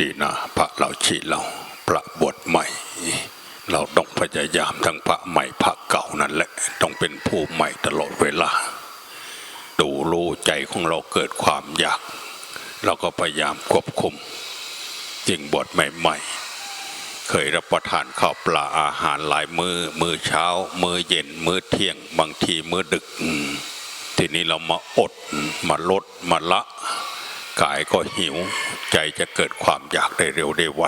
ดีๆนะพระเราชีเราพระบวชใหม่ เราต้องพยายามทั้งพระใหม่พระเก่านั่นแหละต้องเป็นผู้ใหม่ตลอดเวลา ดูรู้ใจของเราเกิดความอยาก เราก็พยายามควบคุมยิ่งบวชใหม่ๆ เคยรับประทานข้าวปลาอาหารหลายมือมื้อเช้า มื้อเย็น มื้อเที่ยง บางทีมื้อดึก ทีนี้เรามาอดมาลดมาละ กายก็หิว ใจจะเกิดความอยากได้เร็วได้ไว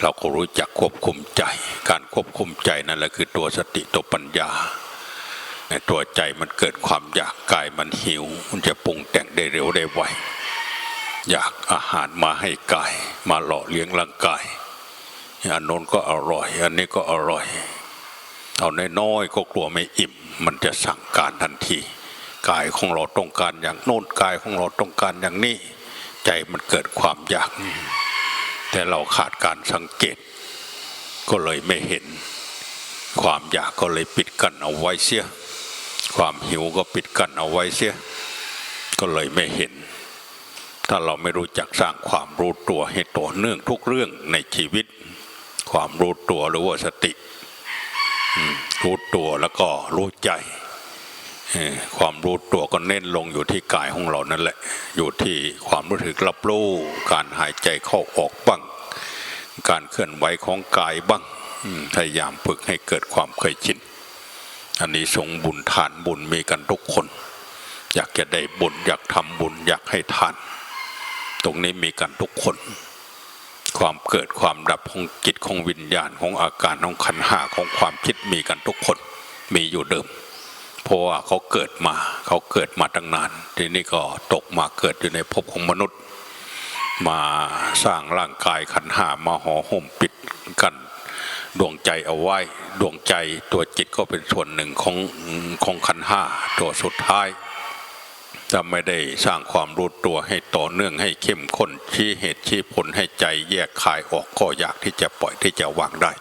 เราก็รู้จักควบคุมใจ การควบคุมใจนั่นแหละคือตัวสติตัวปัญญาในตัวใจมันเกิดความอยากกายมันหิว มันจะปรุงแต่งได้เร็วได้ไวอยากอาหารมาให้กาย มาหล่อเลี้ยงร่างกายอันโน้นก็อร่อย อันนี้ก็อร่อย เอาน้อยๆก็กลัวไม่อิ่ม มันจะสั่งการทันที กายของเราต้องการอย่างโน้นกายของเราต้องการอย่างนี้ ใจมันเกิดความอยาก แต่เราขาดการสังเกต ก็เลยไม่เห็น ความอยากก็เลยปิดกั้นเอาไว้เสีย ความหิวก็ปิดกั้นเอาไว้เสีย ก็เลยไม่เห็น ถ้าเราไม่รู้จักสร้างความรู้ตัวให้ต่อเนื่องทุกเรื่องในชีวิต ความรู้ตัวหรือว่าสติรู้ตัวแล้วก็รู้ใจ ความรู้ตัวก็เน้นลงอยู่ที่กายของเรานั่นแหละ อยู่ที่ความรู้สึกรับรู้การหายใจเข้าออกบ้าง การเคลื่อนไหวของกายบ้างพยายามฝึกให้เกิดความเคยชินอันนี้สงบุญทานบุญมีกันทุกคน อยากจะได้บุญอยากทำบุญอยากให้ทาน ตรงนี้มีกันทุกคน ความเกิดความดับของจิตของวิญญาณของอาการของขันหาของความคิดมีกันทุกคน มีอยู่เดิม เพราะว่าเขาเกิดมาเขาเกิดมาตั้งนาน ทีนี้ก็ตกมาเกิดอยู่ในภพของมนุษย์ มาสร้างร่างกายขันห้ามาห่อหุ้มปิดกันดวงใจเอาไว้ดวงใจตัวจิตก็เป็นส่วนหนึ่งของของขันห้าตัวสุดท้ายจะไม่ได้สร้างความรู้ตัวให้ต่อเนื่องให้เข้มข้นชี้เหตุชี้ผลให้ใจแยกคายออกก็อยากที่จะปล่อยที่จะวางได้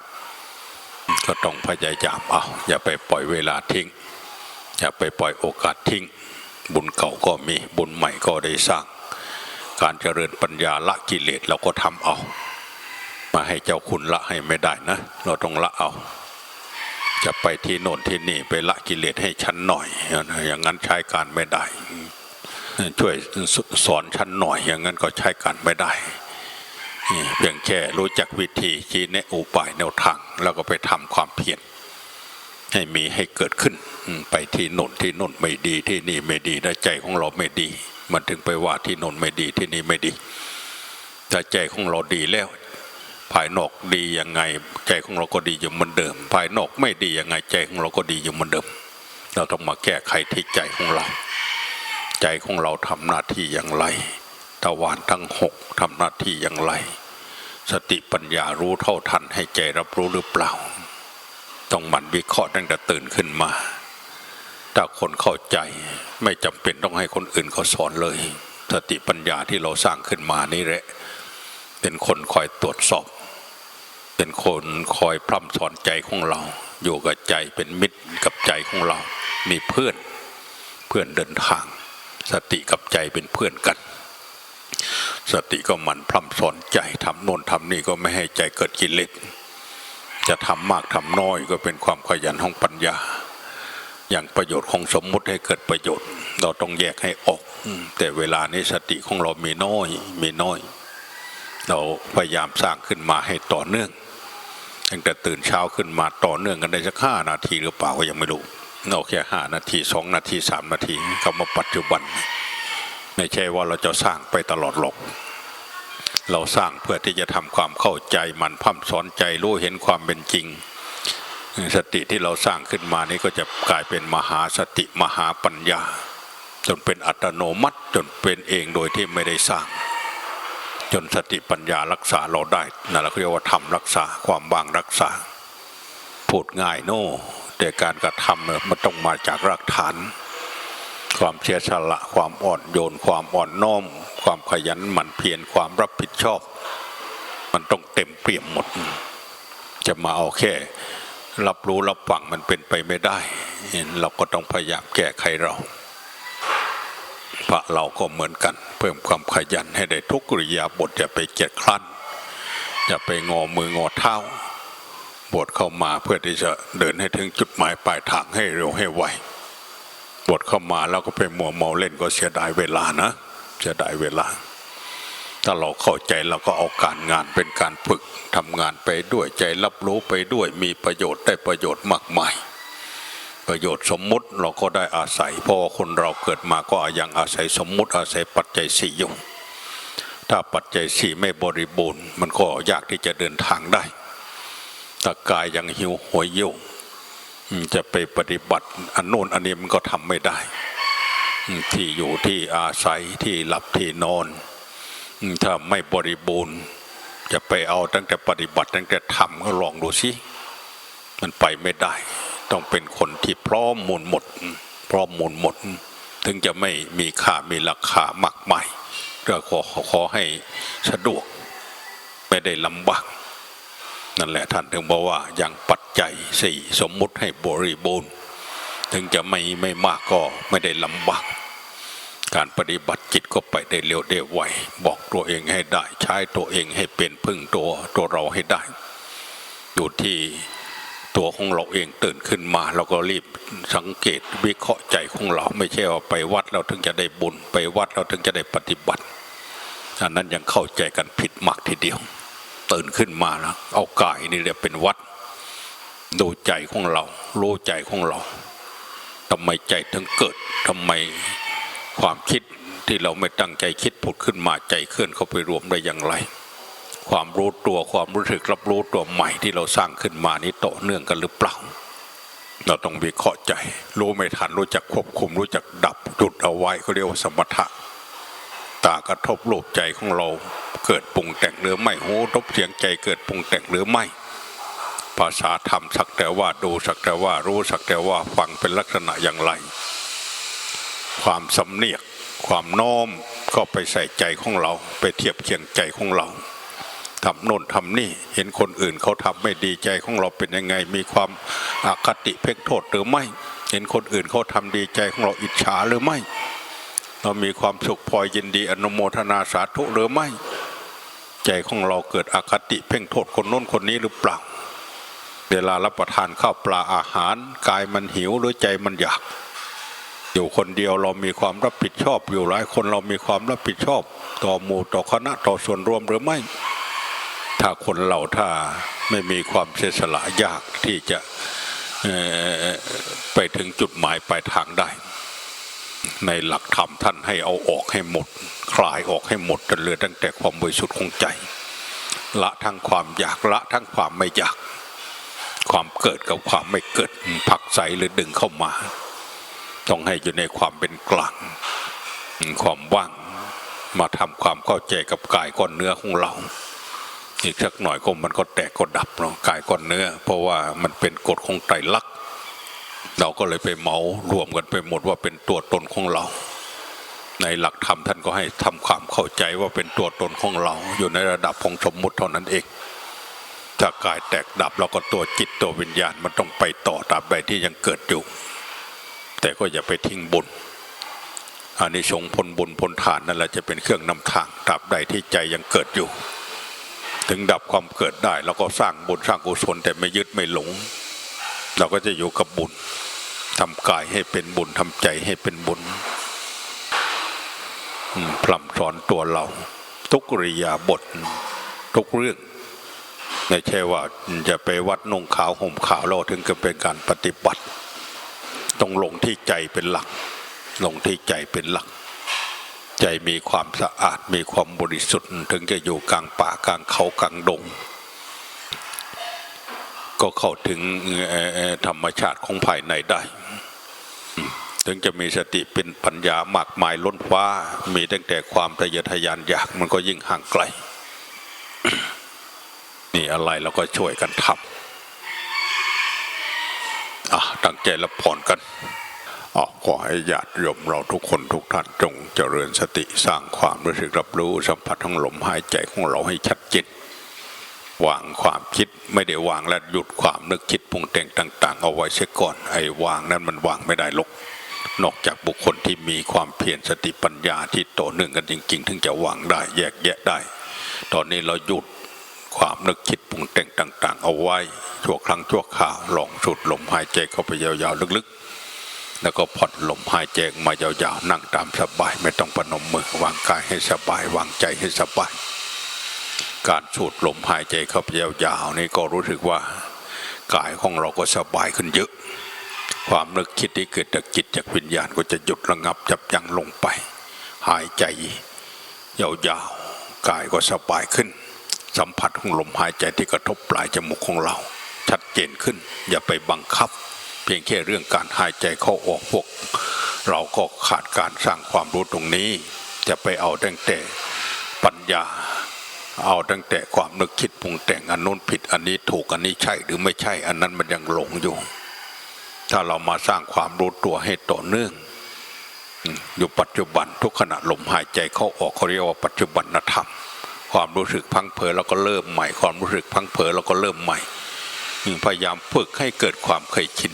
ก็ต้องพยายามเอาอย่าไปปล่อยเวลาทิ้ง อย่าไปปล่อยโอกาสทิ้ง บุญเก่าก็มีบุญใหม่ก็ได้สร้าง การเจริญปัญญาละกิเลสเราก็ทำเอา มาให้เจ้าคุณละให้ไม่ได้นะ เราต้องละเอา จะไปที่โน่นที่นี่ไปละกิเลสให้ฉันหน่อย อย่างนั้นใช้การไม่ได้ ช่วยสอนฉันหน่อย อย่างนั้นก็ใช้การไม่ได้เพียงแค่รู้จักวิธีชี้แนะอุบายแนวทาง แล้วก็ไปทำความเพียร ให้มีให้เกิดขึ้นไปที่โน่นที่โน่นไม่ดีที่นี่ไม่ดีแต่ใจของเราไม่ดี มันถึงไปว่าที่โน่นไม่ดีที่นี่ไม่ดีแต่ใจของเราดีแล้ว ภายนอกดียังไง ใจของเราก็ดีอยู่เหมือนเดิม ภายนอกไม่ดียังไงใจของเราก็ดีอยู่เหมือนเดิม เราต้องมาแก้ไขที่ใจของเรา ใจของเราทำหน้าที่อย่างไรตะวันทั้งหกทำหน้าที่อย่างไร สติปัญญารู้เท่าทันให้ใจรับรู้หรือเปล่า ต้องหมั่นวิเคราะห์ตั้งแต่ตื่นขึ้นมา ถ้าคนเข้าใจไม่จำเป็นต้องให้คนอื่นเขาสอนเลย สติปัญญาที่เราสร้างขึ้นมานี่แหละ เป็นคนคอยตรวจสอบ เป็นคนคอยพร่ำสอนใจของเรา อยู่กับใจเป็นมิตรกับใจของเรา มีเพื่อนเพื่อนเดินทาง สติกับใจเป็นเพื่อนกันสติก็หมันพร่ำสอนใจทำโน่นทำนี่ก็ไม่ให้ใจเกิดกิเลส จะทำมากทำน้อยก็เป็นความขยันของปัญญา อย่างประโยชน์ของสมมุติให้เกิดประโยชน์ เราต้องแยกให้ออก แต่เวลานี้สติของเรามีน้อยมีน้อย เราพยายามสร้างขึ้นมาให้ต่อเนื่องตั้งแต่ตื่นเช้าขึ้นมาต่อเนื่องกันได้สักห้านาทีหรือเปล่าก็ยังไม่รู้เอาแค่ห้านาทีสองนาทีสามนาทีคำว่าปัจจุบัน ไม่ใช่ว่าเราจะสร้างไปตลอดหรอก เราสร้างเพื่อที่จะทำความเข้าใจมันพร่ำสอนใจรู้เห็นความเป็นจริง สติที่เราสร้างขึ้นมานี้ก็จะกลายเป็นมหาสติมหาปัญญา จนเป็นอัตโนมัติจนเป็นเองโดยที่ไม่ได้สร้าง จนสติปัญญารักษาเราได้นั่นเราเรียกว่าทำรักษาความว่างรักษาพูดง่ายโน่แต่การกระทำเนี่ยมันต้องมาจากรากฐาน ความเสียสละความอ่อนโยนความอ่อนน้อม ความขยันหมั่นเพียรความรับผิดชอบ มันต้องเต็มเปี่ยมหมด จะมาเอาแค่ รับรู้รับฟังมันเป็นไปไม่ได้ เราก็ต้องพยายามแก้ไขเราพระเราก็เหมือนกัน เพิ่มความขยันให้ได้ทุกกริยาบทอย่าไปเกียจคร้นอย่าไปงอมืองอเท้าบทเข้ามาเพื่อที่จะเดินให้ถึงจุดหมายปลายทางให้เร็วให้ไวบทเข้ามาแล้วก็ไปมัวเมาเล่นก็เสียดายเวลานะ เสียดายเวลา ถ้าเราเข้าใจเราก็เอาการงานเป็นการฝึกทำงานไปด้วยใจรับรู้ไปด้วยมีประโยชน์ได้ประโยชน์มากมาย ประโยชน์สมมุติเราก็ได้อาศัยเพราะคนเราเกิดมาก็ยังอาศัยสมมุติอาศัยปัจจัยสี่อยู่ถ้าปัจจัยสี่ไม่บริบูรณ์มันก็ยากที่จะเดินทางได้ถ้ากายยังหิวหวยยิ่วจะไปปฏิบัติอันโน้นอันนี้มันก็ทำไม่ได้ ที่อยู่ที่อาศัยที่หลับที่นอน ถ้าไม่บริบูรณ์ จะไปเอาตั้งแต่ปฏิบัติตั้งแต่ทำก็ลองดูสิมันไปไม่ได้ ต้องเป็นคนที่พร้อมมูลหมด พร้อมมูลหมด ถึงจะไม่มีค่ามีราคามากมายก็ขอขอให้สะดวก ไม่ได้ลำบากนั่นแหละท่านถึงบอกว่าอย่างปัจจัยสี่สมมุติให้บริบูรณ์ ถึงจะไม่ไม่มากก็ไม่ได้ลำบากการปฏิบัติจิตก็ไปได้เร็วได้ไวบอกตัวเองให้ได้ ใช้ตัวเองให้เป็นพึ่งตัวตัวเราให้ได้ อยู่ที่ตัวของเราเองตื่นขึ้นมาเราก็รีบสังเกตวิเคราะห์ใจของเราไม่ใช่ว่าไปวัดเราถึงจะได้บุญ ไปวัดเราถึงจะได้ปฏิบัติอันนั้นยังเข้าใจกันผิดมากทีเดียว ตื่นขึ้นมาแล้วเอากายนี่เรียกเป็นวัด ดูใจของเรารู้ใจของเรา ทำไมใจถึงเกิดทำไมความคิดที่เราไม่ตั้งใจคิดผุดขึ้นมาใจเคลื่อนเข้าไปรวมได้อย่างไร ความรู้ตัวความรู้สึกรับรู้ตัวใหม่ที่เราสร้างขึ้นมานี้ต่อเนื่องกันหรือเปล่า เราต้องวิเคราะห์ใจ รู้ไม่ทันรู้จักควบคุมรู้จักดับหยุดเอาไว้เขาเรียกว่าสมถะตากระทบรูปใจของเราเกิดปรุงแต่งหรือไม่หูรบเสียงใจเกิดปรุงแต่งหรือไม่ ภาษาธรรมสักแต่ว่าดูสักแต่ว่ารู้สักแต่ว่าฟังเป็นลักษณะอย่างไร ความสำเนียก ความโน้มก็ไปใส่ใจของเรา ไปเทียบเคียงใจของเราทำโน่นทำนี่เห็นคนอื่นเขาทำไม่ดีใจของเราเป็นยังไง มีความอคติเพ่งโทษหรือไม่ เห็นคนอื่นเขาทำดีใจของเราอิจฉาหรือไม่ เรามีความสุขพลอยยินดีอนุโมทนาสาธุหรือไม่ ใจของเราเกิดอคติเพ่งโทษคนโน้นคนนี้หรือเปล่า เวลารับประทานข้าวปลาอาหาร กายมันหิวหรือใจมันอยาก อยู่คนเดียวเรามีความรับผิดชอบ อยู่หลายคนเรามีความรับผิดชอบ ต่อหมู่ต่อคณะต่อส่วนรวมหรือไม่ ถ้าคนเราถ้าไม่มีความเสียสละยากที่จะไปถึงจุดหมายปลายทางได้ ในหลักธรรมท่านให้เอาออกให้หมด คลายออกให้หมดจนเหลือตั้งแต่ความบริสุทธิ์ของใจ ละทั้งความอยากละทั้งความไม่อยาก ความเกิดกับความไม่เกิดผลักใสหรือดึงเข้ามา ต้องให้อยู่ในความเป็นกลาง ความว่างมาทำความเข้าใจกับกายก้อนเนื้อของเราอีกสักหน่อยก็มันก็แตกก็ดับเนาะกายก้อนเนื้อ เพราะว่ามันเป็นกฎของไตรลักษณ์เราก็เลยไปเมารวมกันไปหมดว่าเป็นตัวตนของเรา ในหลักธรรมท่านก็ให้ทำความเข้าใจว่าเป็นตัวตนของเรา อยู่ในระดับของสมมุติเท่านั้นเอง ถ้ากายแตกดับเราก็ตัวจิตตัววิญญาณมันต้องไปต่อตราบใดที่ยังเกิดอยู่ แต่ก็อย่าไปทิ้งบุญอานิสงส์ผลบุญผลทานนั่นแหละจะเป็นเครื่องนำทางตราบใดที่ใจยังเกิดอยู่ ถึงดับความเกิดได้เราก็สร้างบุญสร้างกุศลแต่ไม่ยึดไม่หลง เราก็จะอยู่กับบุญทำกายให้เป็นบุญทำใจให้เป็นบุญพร่ำสอนตัวเรา ทุกริยาบททุกเรื่อง ไม่ใช่ว่าจะไปวัดนุ่งขาวห่มขาวเราถึงจะเป็นการปฏิบัติ ต้องลงที่ใจเป็นหลัก ลงที่ใจเป็นหลัก ใจมีความสะอาดมีความบริสุทธิ์ ถึงจะอยู่กลางป่ากลางเขากลางดง ก็เข้าถึงธรรมชาติของภายในได้ถึงจะมีสติเป็นปัญญามากมายล้นฟ้า มีตั้งแต่ความทะเยอทะยานอยากมันก็ยิ่งห่างไกล นี่อะไรเราก็ช่วยกันทำอะตั้งใจรับผ่อนกันอ๋อขอให้ญาติโยมเราทุกคนทุกท่านจงเจริญสติสร้างความรู้สึกรับรู้สัมผัสทั้งลมหายใจของเราให้ชัดเจนวางความคิดไม่ได้วางและหยุดความนึกคิดปรุงแต่งต่าง ๆ เอาไว้เสียก่อนไอ้วางนั้นมันวางไม่ได้หรอกนอกจากบุคคลที่มีความเพียรสติปัญญาที่โต่อเนื่องกันจริง ๆ ถึงจะวางได้แยกแยะได้ ตอนนี้เราหยุด ความนึกคิดปรุงแต่งต่าง ๆ เอาไว้ชั่วครั้งชั่วคราวลองสูดลมหายใจเข้าไปยาวๆลึกๆ แล้วก็ผ่อนลมหายใจมายาวๆนั่งตามสบายไม่ต้องปนมมือวางกายให้สบายวางใจให้สบาย การสูดลมหายใจเข้าไปยาวๆนี่ก็รู้สึกว่ากายของเราก็สบายขึ้นเยอะ ความนึกคิดที่เกิดจากจิตจากวิญญาณก็จะหยุดระงับจับยั้งลงไป หายใจยาวๆกายก็สบายขึ้น สัมผัสของลมหายใจที่กระทบปลายจมูกของเรา ชัดเจนขึ้น อย่าไปบังคับ เพียงแค่เรื่องการหายใจเข้าออกพวก เราก็ขาดการสร้างความรู้ตรงนี้ จะไปเอาตั้งแต่ปัญญา เอาตั้งแต่ความนึกคิดปรุงแต่งอันนู้นผิดอันนี้ถูกอันนี้ใช่หรือไม่ใช่อันนั้นมันยังหลงอยู่ ถ้าเรามาสร้างความรู้ตัวให้ต่อเนื่องอืมอยู่ปัจจุบันทุกขณะลมหายใจเข้าออกเขาเรียกว่าปัจจุบันธรรม ความรู้สึกพังเผยเราก็เริ่มใหม่ ความรู้สึกพังเผยเราก็เริ่มใหม่พยายามฝึกให้เกิดความเคยชิน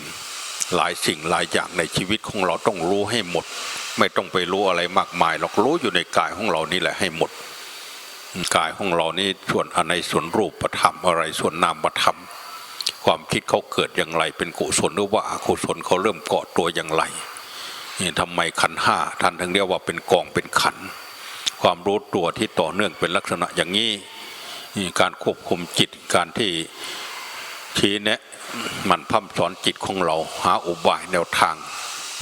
หลายสิ่งหลายอย่างในชีวิตของเราต้องรู้ให้หมด ไม่ต้องไปรู้อะไรมากมายหรอกรู้อยู่ในกายของเรานี่แหละให้หมด กายของเรานี่ส่วนอะไรส่วนรูปธรรมอะไรส่วนนามธรรม ความคิดเขาเกิดอย่างไร เป็นกุศลหรือว่าอกุศลเขาเริ่มเกาะตัวอย่างไรนี่ทำไมขันห้าท่านถึงเรียกว่าเป็นกองเป็นขันธ์ ความรู้ตัวที่ต่อเนื่องเป็นลักษณะอย่างนี้การควบคุมจิตการที่ชี้แนะมันพัฒสอนจิตของเราหาอุบายแนวทาง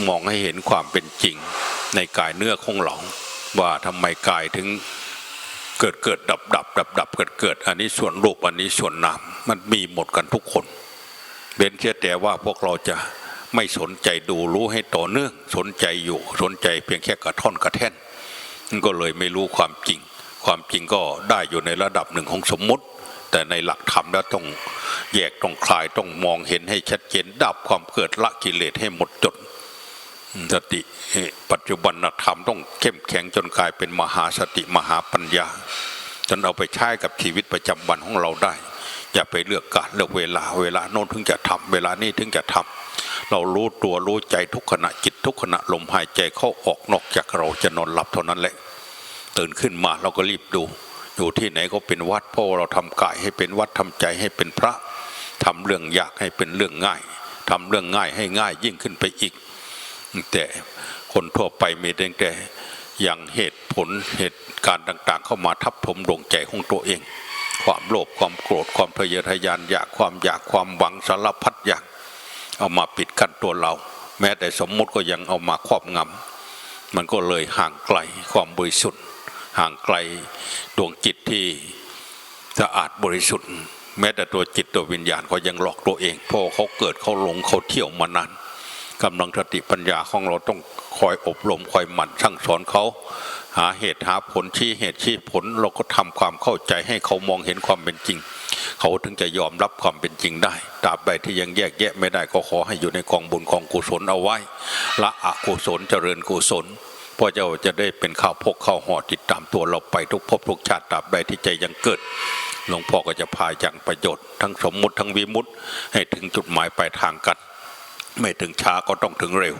มองให้เห็นความเป็นจริง ในกายเนื้อของเราว่าทำไมกายถึงเกิดเกิดดับดับดับดับเกิดเกิด อันนี้ส่วนรูปอันนี้ส่วนนามมันมีหมดกันทุกคนเว้นแค่แต่ว่าพวกเราจะไม่สนใจดูรู้ให้ต่อเนื่องสนใจอยู่สนใจเพียงแค่กระท่อนกระแท่น ก็เลยไม่รู้ความจริง ความจริงก็ได้อยู่ในระดับหนึ่งของสมมติ แต่ในหลักธรรมแล้วต้องแยกต้องคลายต้องมองเห็นให้ชัดเจนดับความเกิดละกิเลสให้หมดจดสติปัจจุบันธรรมต้องเข้มแข็งจนกลายเป็นมหาสติมหาปัญญาจนเอาไปใช้กับชีวิตประจำวันของเราได้ อย่าไปเลือกการเลือกเวลาเวลาโน้นถึงจะทำเวลานี้ถึงจะทำ เรารู้ตัวรู้ใจทุกขณะจิตทุกขณะลมหายใจเข้าออกนอกจากเราจะนอนหลับเท่านั้นแหละ ตื่นขึ้นมาเราก็รีบดู อยู่ที่ไหนก็เป็นวัดเพราะเราทำกายให้เป็นวัดทำใจให้เป็นพระทำเรื่องยากให้เป็นเรื่องง่ายทำเรื่องง่ายให้ง่ายยิ่งขึ้นไปอีก แต่คนทั่วไปมีแต่แต่อย่างเหตุผลเหตุการณ์ต่าง ๆ เข้ามาทับถมดวงใจของตัวเอง ความโลภความโกรธความทะเยอทะยานอยากความอยากความหวังสารพัดอย่าง เอามาปิดกั้นตัวเรา แม้แต่สมมุติก็ยังเอามาครอบงำมันก็เลยห่างไกลความบริสุทธิ์ ห่างไกลดวงจิตที่สะอาดบริสุทธิ์ แม้แต่ตัวจิตตัววิญญาณก็ยังหลอกตัวเองเพราะเขาเกิดเขาหลงเขาเที่ยวมานาน กำลังสติปัญญาของเราต้องคอยอบรมคอยหมั่นสั่งสอนเขา หาเหตุหาผลชี้เหตุชี้ผลเราก็ทำความเข้าใจให้เขามองเห็นความเป็นจริง เขาถึงจะยอมรับความเป็นจริงได้ตราบใดที่ยังแยกแยะไม่ได้ก็ขอให้อยู่ในกองบุญกองกุศลเอาไว้ ละอกุศลเจริญกุศลพราะเราจะได้เป็นข้าวพกข้าวห่อติดตามตัวเราไปทุกภพทุกชาติตราบใดที่ใจยังเกิดหลวงพ่อก็จะพาอย่างประโยชน์ ทั้งสมมุติทั้งวิมุติให้ถึงจุดหมายปลายทางกัน ไม่ถึงช้าก็ต้องถึงเร็ว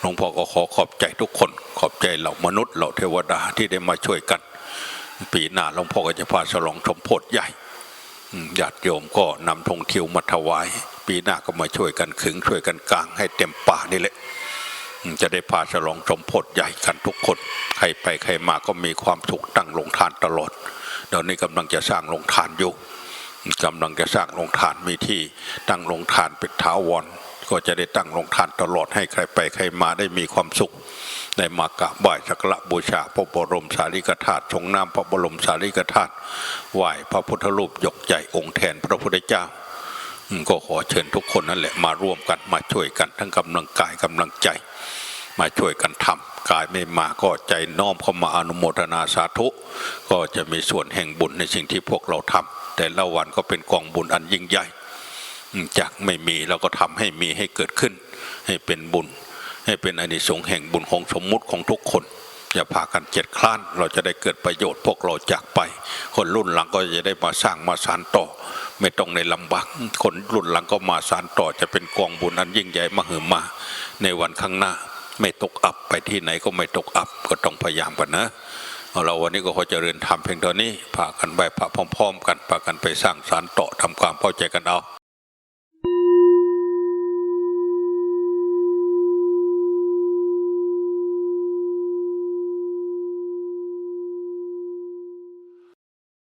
หลวงพ่อก็ขอขอบใจทุกคน ขอบใจเหล่ามนุษย์เหล่าเทวดาที่ได้มาช่วยกัน ปีหน้าหลวงพ่อก็จะพาฉลองสมโพธิใหญ่ญาติโยมก็นำธงเทียวมาถวาย ปีหน้าก็มาช่วยกันขึงช่วยกันกลางให้เต็มป่านี่แหละจะได้พาฉลองสมโพธิใหญ่กันทุกคน ใครไปใครมาก็มีความสุขตั้งลงทานตลอดเดี๋ยวนี้กำลังจะสร้างลงทานอยู่กำลังจะสร้างโรงทานมีที่ตั้งโรงทานเป็นท้าวร ก็จะได้ตั้งโรงทานตลอดให้ใครไปใครมาได้มีความสุขได้มากราบไหว้สักการะบูชาพระบรมสารีริกธาตุชงน้ำพระบรมสารีริกธาตุไหว้พระพุทธรูปยกใหญ่องค์แทนพระพุทธเจ้าก็ขอเชิญทุกคนนั่นแหละมาร่วมกันมาช่วยกันทั้งกำลังกายกำลังใจ มาช่วยกันทำกายไม่มาก็ใจน้อมเข้ามาอนุโมทนาสาธุ ก็จะมีส่วนแห่งบุญในสิ่งที่พวกเราทำแต่ละวันก็เป็นกองบุญอันยิ่งใหญ่ จากไม่มีเราก็ทำให้มีให้เกิดขึ้น ให้เป็นบุญ ให้เป็นอานิสงส์แห่งบุญของสมมุติของทุกคนอย่าพากันเจ็ดคลาน เราจะได้เกิดประโยชน์พวกเราจากไป คนรุ่นหลังก็จะได้มาสร้างมาสานต่อ ไม่ต้องในลำบากคนรุ่นหลังก็มาสานต่อจะเป็นกองบุญอันยิ่งใหญ่มหึมา ในวันข้างหน้าไม่ตกอับไปที่ไหนก็ไม่ตกอับก็ต้องพยายามกันนะเราวันนี้ก็ขอเจริญธรรมเพียงเท่านี้พากันไปพระพร้อม ๆ กันพากันไปสร้างสารต่อทำความเข้าใจกันเอา